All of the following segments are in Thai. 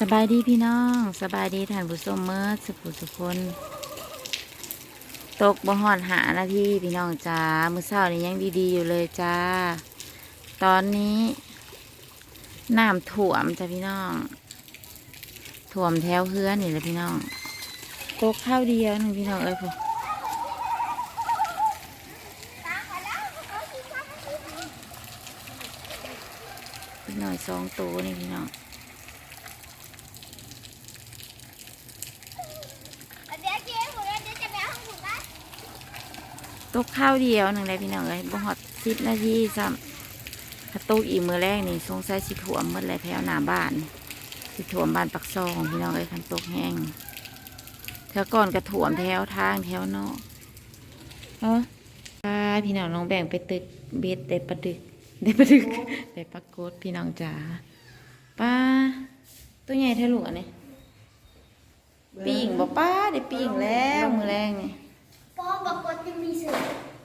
สบายดีพี่น้องสบายดีท่านผู้ชมเมื่อสุขสุคน ตกบ่หอดหานาทีพี่น้องจ้ามือเช้านี้ยังดีๆอยู่เลยจ้า ตอนนี้น้ำท่วมจ้ะพี่น้องท่วมแถวเฮือนี่แหละพี่น้องตกข้าวเดียวหนึงพี่น้องเอ้ยพอพี่น้อยสองตัวนี่พี่น้อง เดี๋ยวเจ๊หนูเดี๋ยวจะไปเอาของหนูนะ ตกข้าวเดียวหนึ่งเลยพี่น้องเลยบ่ฮอดสิบนาทีซ้ำถ้าตกอีกมือแรกนี่สงสัยสิถ่วมหมดเลยแถวหน้าบ้าน สิถ่วมบ้านปักซองพี่น้องเลยคันตกแห้งแถวก่อนก็ถ่วมแถวทางแถวนอกเออป้าพี่น้องน้องแบ่งไปตึกเบ็ดได้ปลาดึกได้ปลาดึกได้ปลากดพี่น้องจ๋าป้าตัวใหญ่เท่าลูกอันนี้ปิ่งบอกป้าได้ปิ่งแล้วมือแรงนี่ปอบอกว่าจะมีเสือ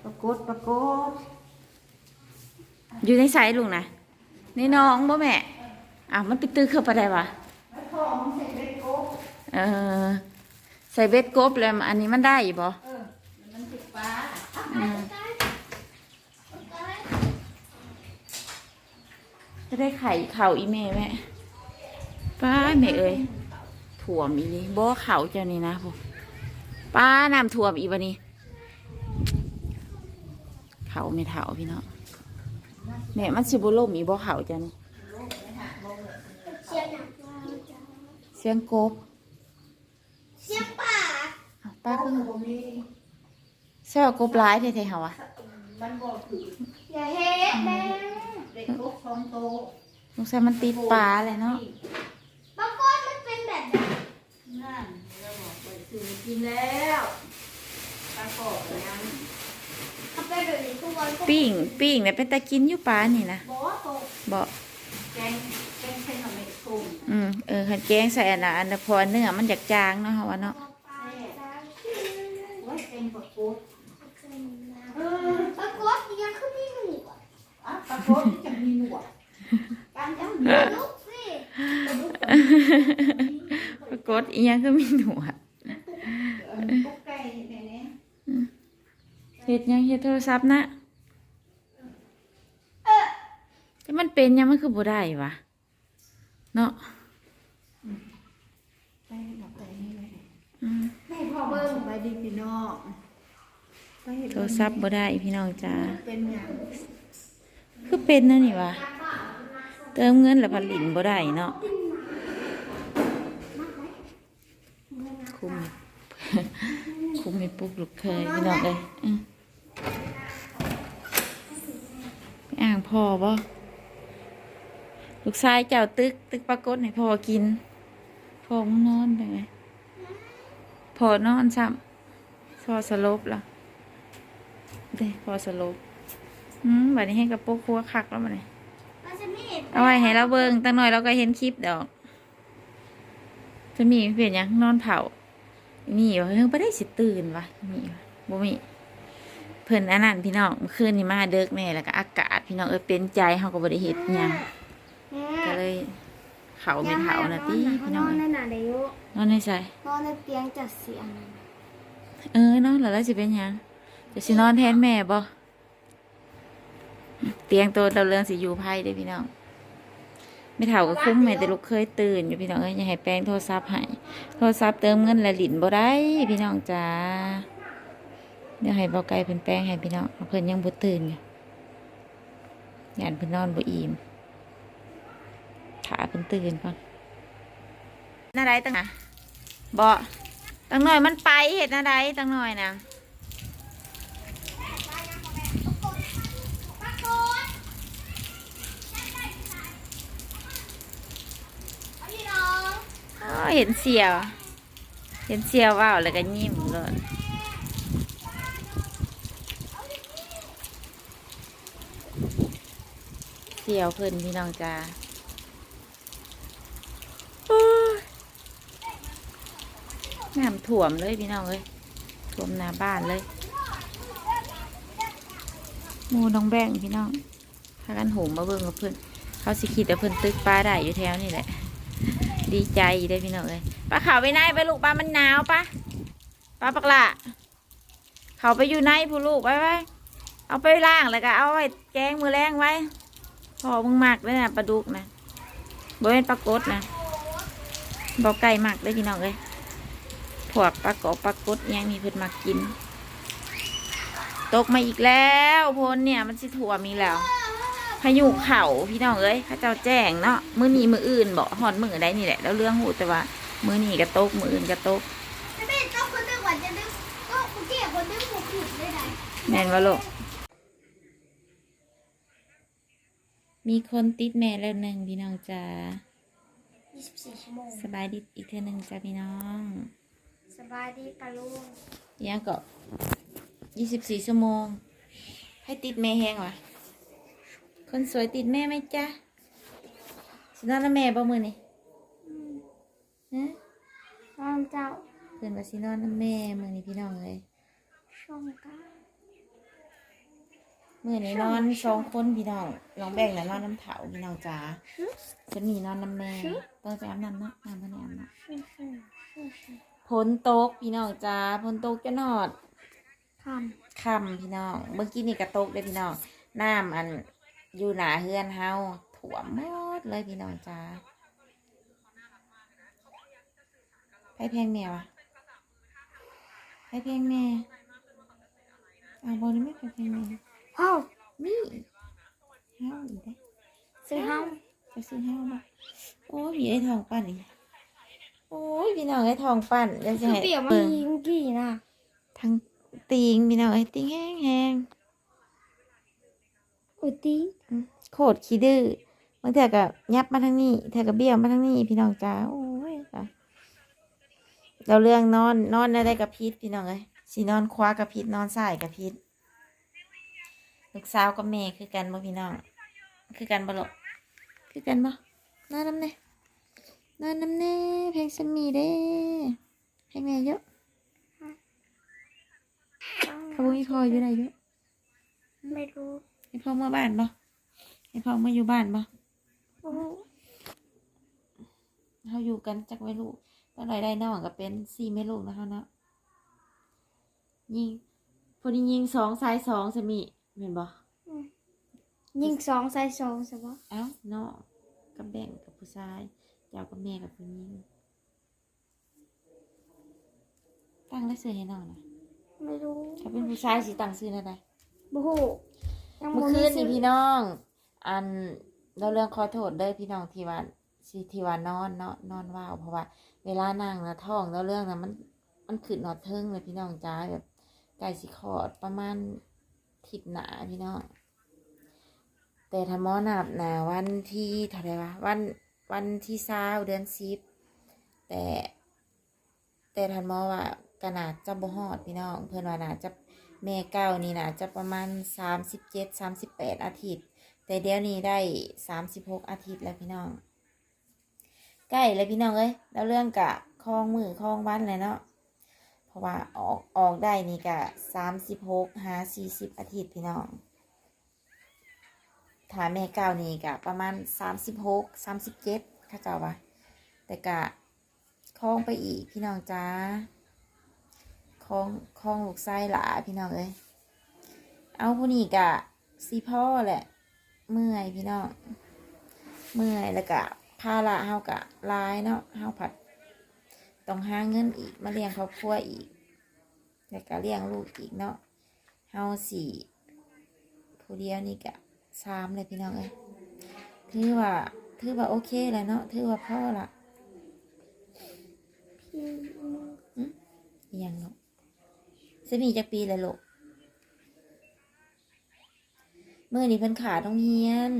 ปรากฏปรากฏอยู่ในสายลุงนะในน้องบ่แม่อ้าวมันไปตื้อเข้าไปได้วะเออใส่เบ็ดกบแล้วอันนี้มันได้อยู่บ่อืมจะได้ไข่เข่าอีเม่แม่ป้าแม่เอ้ยถ่วมอีนี่บ่เข่าเจ้านี่นะพวกป้าน้ำถ่วมอีบันนี้ เขาไม่เถาพี่เนาะแม่มันสิบุล่มอีบ่เขาจันเสียงหนักเสียงกบเสียงป่าอ้าวป้าคือเสียงกบร้ายแท้ๆเหรอวะมันบอกถืออย่าเฮ็ดแม่เด็กทุกสองโตสงสัยมันติดปลาเลยเนาะบางคนมันเป็นแบบนั้นนั่นเราบอกไปซื้อกินแล้วปลากรอบนั้น เขาเป็นแบบนี้ทุกวันก็ปิ้งปิ้งเนี่ยเป็นตะกินอยู่ปลานี่นะบอกว่าโตบอกแกงแกงเส้นของเม็ดกุ้งอืมเออขันแกงใส่อันน่ะอันน่ะพอเนื้อมันอยากจางเนาะฮะวะเนาะปลาจ้าไว้เป็นปลาโกุดเออปรากฏยังขึ้นไม่หนูอะอะปลาโกุดที่จะมีหนวดการยังมีลุกสิปลาดุกปรากฏอีหยังก็มีหนวด ตุ๊กไก่เนี่ยเนี่ย เฮ็ดหยังเฮ็ดโทรศัพท์นะแต่มันเป็นหยังมันคือบ่ได้วะเนาะไปหลับไปนี่เลยอืมแม่พ่อเบิ้งไปดีพี่น้องไปเห็นโทรศัพท์บ่ได้พี่น้องจ้าเป็นอย่างคือเป็นนะนี่วะเติมเงินแล้วผลิตบ่ได้เนาะคุมคุมไม่ปลุกลูกเคยพี่น้องเลย อ่างพ่อบ่ลูกชายเจ้าตึก ตึกปรากฏให้พอกิน พอมึงนอนไปไงพอนอนซ้ำพอสลบละเด้พอสลบอืมบัดนี้ให้กับโป๊กครัวคักแล้วมันนี่มันจะมีเอาไว้ให้เราเบิ่งตั้งหน่อยเราก็เห็นคลิปดอก จะมีเปลี่ยนยังนอนเผามีอยู่เฮ้ยไม่ได้สิตื่นวะมีวะบ่มี เพิ่นอันนั้นพี่น้องเมื่อคืนนี่มาเด็กแน่แล้วก็อากาศพี่น้องเออเป็นใจเฮาก็บ่ได้เฮ็ดหยังก็เลยเขาไม่เฒ่านะติพี่น้องนอนในเอ้ยหนาเดียวนอนในใส่นอนในเตียงจัดเสียงเออเนาะแล้วเราสิเป็นหยังจะสินอนแทนแม่บ่เตียงตัวเราเรื่องสิอยู่ไพ่เด้อพี่น้องไม่เท่าก็คุ้มแม่แต่ลูกเคยตื่นอยู่พี่น้องเอ้ยอย่าให้แป้งโทรศัพท์ให้โทรศัพท์เติมเงินและหลินบ่ได้พี่น้องจ้า เดี๋ยวให้เบาไก่เพิ่นแป้งให้พี่น้องเพิ่นยังบ่ตื่นอยู่ยานเพิ่นนอนบ่อิ่มถาเพิ่นตื่นก่อนน่าได้ตั้งน่ะบ่ตั้งหน่อยมันไปเฮ็ดน่าได้ตั้งหน่อยนะปรากฏเอาพี่น้องอ๋อเห็นเสียว เห็นเสียวว่าวแล้วก็ยิ้มเลย เสียวเพิ่นพี่น้องจ้าน้ำถ่วมเลยพี่น้องเอ้ยท่วมหน้าบ้านเลยมูน้องแบ่งพี่น้องพากันหมมาเบิ่งกับเพื่อนเขาสิคิดว่เพิ่อนตึกปลาได้อยู่แถวนี่แหละ ดีใจได้พี่น้องเลยป้าเขาไปไหนไปลูกป้ามันหนาวปะป้าปักละเขาไปอยู่ในผู้ลูกไปไปเอาไปล่างแล้วก็เอาไว้แกงมือแรงไว้ พอมึงหมักเลยนะปลาดุกนะบ่เป็นปลากดนะบอกไก่หมักเลยพี่น้องเลยพวกปลากบปลากดอิหยังมีเพิ่นมากิน ตกมาอีกแล้วพลเนี่ยมันสิถั่วมีแล้ว พายุเข่าพี่น้องเอ้ยเข้าเจ้าแจ้งเนาะมือนี้มืออื่นบอกหอนมือได้นี่แหละ แล้วเรื่องหูแต่ว่ามือนี้กระตกมืออื่นกระตกจะเป็นต้องคนนึงว่าจะนึกก็คุณเกี่ยวคนนึงหมกขุดได้ไหนแม่นว่าลูก มีคนติดแม่แล้วหนึ่งพี่น้องจ้า24ชั่วโมงสบายดีอีกเท่านึงจ้าพี่น้องสบายดีปะลุงยังก็ยี่สิบสี่ชั่วโมง ให้ติดแม่แห้งวะคนสวยติดแม่ไหมจ๊ะสินอนน้ำแม่บ่มือนี่ฮะน้องเจ้าเพื่อนว่าสินอนน้ำแม่มือนี่พี่น้องเลยช่องก้า มือนี่นอนสองคนพี่น้องลองแบ่งแล้วนอนน้ำเถาพี่น้องจ้าฉันมีนอนน้ำแม่ต้องไปอาบน้ำเนาะน้ำพันอาบน้ำชื่อชื่อชื่อชื่อฝนตกพี่น้องจ้าฝนตกจะนอดคค่ำพี่น้องเมื่อกี้นี่กระตกเลยพี่น้องน้ำอันอยู่หนาเฮือนเฮาถ่วมหมดเลยพี่น้องจ้าให้เพลงแม่วะให้เพลงแม่เอาบอลไม่ไปเพลงแม่ำ เฮ้านี่เฮาอีกได้ซื้อเฮ้าไปซื้อเฮามาโอ้ยมีไอ้ทองปั้นอีกโอ้ยพี่น้องไอ้ทองปั้นเดี๋ยวจะคือให้เปรียบมันเบิ่งยิงกี่นะทั้งติงพี่น้องไอ้ติงแห้งแห้งอุยตีๆโคตรขี้ดื้อบางเถื่อก็ยับมาทางนี้เถื่อก็เบี้ยวมาทางนี้ พี่น้องจ้าโอ้ยจ้ะเราเรื่องนอนนอนได้กับพิษพี่น้องเอ้ยสีนอนคว้ากับพิษนอนสายกับพิษ ลูกสาวกับแม่คือกันบ่พี่น้อง คือกันบ่หรอกคือกันบ่นอนน้ำเน่นอนน้ำเน่เพลงสมีเด้ให้แม่เยอะขบุอีพออยู่ไหนเยอะไม่รู้ให้พ่อมาบ้านบ่ให้พ่อมาอยู่บ้านบ่โอ้โหเขาอยู่กันจักไม่รู้ตอนไหนได้น้องก็เป็นสี่ไม่ลูกนะคะเนาะยิงพอดียิงสองสายสองสมี เห็นบ่ยิงสองใส่สองใช่ปะเอ้าน้องกับแบ่งกับผู้ชายเจ้ากับแม่กับผู้หญิงตั้งได้ซื้อให้น้องนะไม่รู้ถ้าเป็นผู้ชายสิตั้งซื้ออะไรโอ้โหยังเมื่อบ่คืนซื้นี่พี่น้อง อันเราเรื่องขอโทษเด้อพี่น้องที่ว่าสิที่ว่านอนเนาะนอนว่าวเพราะว่า เวลานั่งนะท้องแล้วเรื่องนะมันมันขึ้นนอดเทิงเลยพี่น้องจ้าแบบไก่สิขอดประมาณ ทิศหนาพี่น้องแต่ถ้ามอนับนะวันที่เท่าไรวะวันวันที่เศร้าเดือนสิบแต่ แต่ทันมอว่าก็นาดจะบ่ฮอดพี่น้อง เพื่อนว่านาจะแม่เก้านี่นาจะประมาณสามสิบเจ็ดสามสิบแปดอาทิตย์ แต่เดี๋ยวนี้ได้สามสิบหกอาทิตย์แล้วพี่น้องใกล้เลยพี่น้องเอ้ยแล้วเรื่องกะคลองมือคลองวันเลยเนาะ ราะว่าออกออกได้นี่กะสามสิบหกหาสี่สิบอาทิตย์พี่น้องถ้าแม่เก้านี่กะประมาณสามสิบหกสามสิบเจ็ดข้าเจ้าวะแต่กะคล้องไปอีกพี่น้องจ้าคล้องคล้องลูกไส้หลาพี่น้องเอ้ยเอาผู้นี้กะสีพ่อแหละ เมื่อยพี่น้อง เมื่อยแล้วก็ภาระเฮากะลายเนาะเฮาผัด ต้องหาเงินอีกมาเลี้ยงครอบครัวอีกแล้วก็เลี้ยงลูกอีกเนาะเฮาสี่ผู้เดียวนี่กะสามเลยพี่น้องเอ้ยถือว่าถือว่าโอเคเลยเนาะถือว่าพ่อละพี่อหยังเนาะสมีจักปีเลยลูกเมื่อนี้เพิ่นขาต้องเฮียน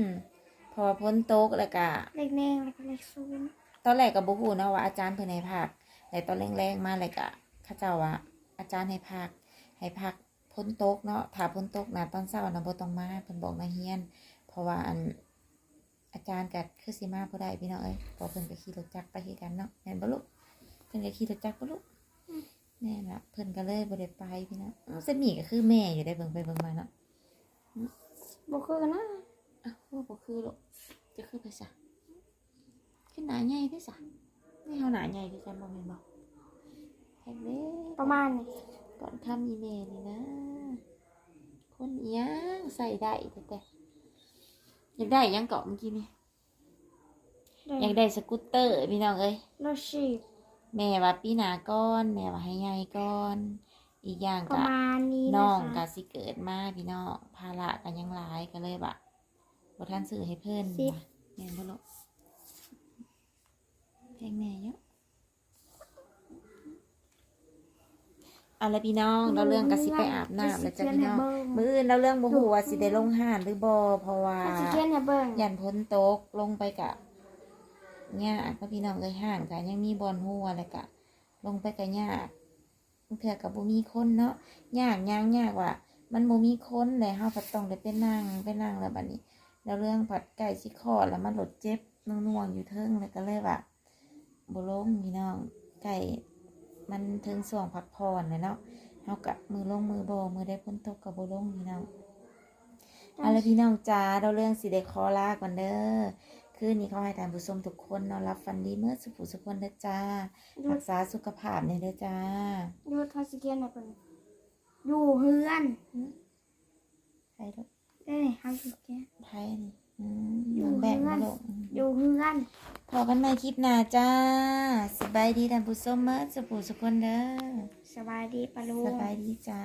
พอพ้นโต๊ะแล้วก็เล็กแนงแล้วก็เล็กซูนย์ตอนแรกกับบุหูเนาะว่าอาจารย์เพิ่นให้พัก แต่ตอนแรงๆมาเลยกะเข้าเจ้าว่าอาจารย์ให้พักให้พักพ้นโต๊ะเนาะถ้าพ้นโต๊ะนะตอนเช้านะบ่ต้องมาเพิ่นบอกนักเรียน เพราะว่าอันอาจารย์กัคือสิมาบ่ได้พี่น้องเอ้ยเพอเพิ่นก็ขี่รถจักรไปคือกันเนาะแม่นบ่ลูกเพิ่นก็ขี่รถจักรบ่ลูกแม่นละเพิ่นก็เลยบ่ได้ไปพี่น้องอ้าวเสมีก็คือแม่อยู่ได้เบิ่งไปเบิ่งมาเนาะบ่คือกันนะอ้าวว่าบ่คือลูกจะคือไปซะขึ้นหน้าใหญ่เด้อซะอ นี่เฮาหนาใหญ่คือกันบ่แม่นบ่แฮกเด้ประมาณนี้ก่อนค่ำอีเมลนี่นะ คนเอียงใส่ได้แต่แต่อยากได้ยังเกาะเมื่อกี้นี่อยากได้สกูตเตอร์พี่น้องเอ้ยรถชีพแม่ว่าปีหนาก้อน แม่ว่าให้ใหญ่ก้อน อีกอย่างประก็มาณนี้น้นะองคะก็สิเกิดมาพี่น้องภาระกันยังหลายก็เลยแบบบ่ทันซื้อให้เพิ่นว่ะแม่นบ่ลูก พลงแม่เยอะเอาละพี่น้องเราเรื่องก็สิไปอาบน้ำแล้วจ้ะพี่น้องมื้ออื่นเราเรื่องบ่ฮู้ว่าสิได้ลงห้านหรือบ่เพราะว่าถ้าสิเขียนให้เบิ่งยันพ้นตกลงไปกะยากก็พี่น้องเอ้ยห้านกะยังมีบอลหัวเลยกะ ลงไปกะยากเถื่อกับบ่มีคนเนาะยากยากยากว่ามันบ่มีคนเลยเฮาก็ต้องได้ไปนั่งไปนั่งแล้วบัดนี้ แล้วเรื่องผัดไก่สิคอดแล้วมันหลดเจ็บน่วงๆอยู่เทิงแล้วก็เลยว่า บ่ลงพี่น้องไก่มันถึงส่วงพักผ่อนเลยเนาะเฮากะมือลงมือบ่มือได้พ้นตกกับบ่ลงพี่น้องเอาละพี่น้องจ้าเราเรื่องสิเดคอลาก่อนเด้อคืนนี้เขาให้ทานผู้ชมทุกคนนอนรับฟันดีเมื่อสุขสุขคนเด้อจ้ารักษาสุขภาพเนี่ยเด้อจ้าดูถ้าสิเขียนให้เบิ่งอยู่เฮือนใครลูกเอ้ยเฮาสิเขียนไทยนี่ อืมอยู่แบ่งมาลูกอืมอยู่เฮือนพอกันใหม่คลิปหน้าจ้า สบายดีท่านผู้ชมเมื่อสุขสุขคนเด้อสบายดีปะลุสงบายดีจ้า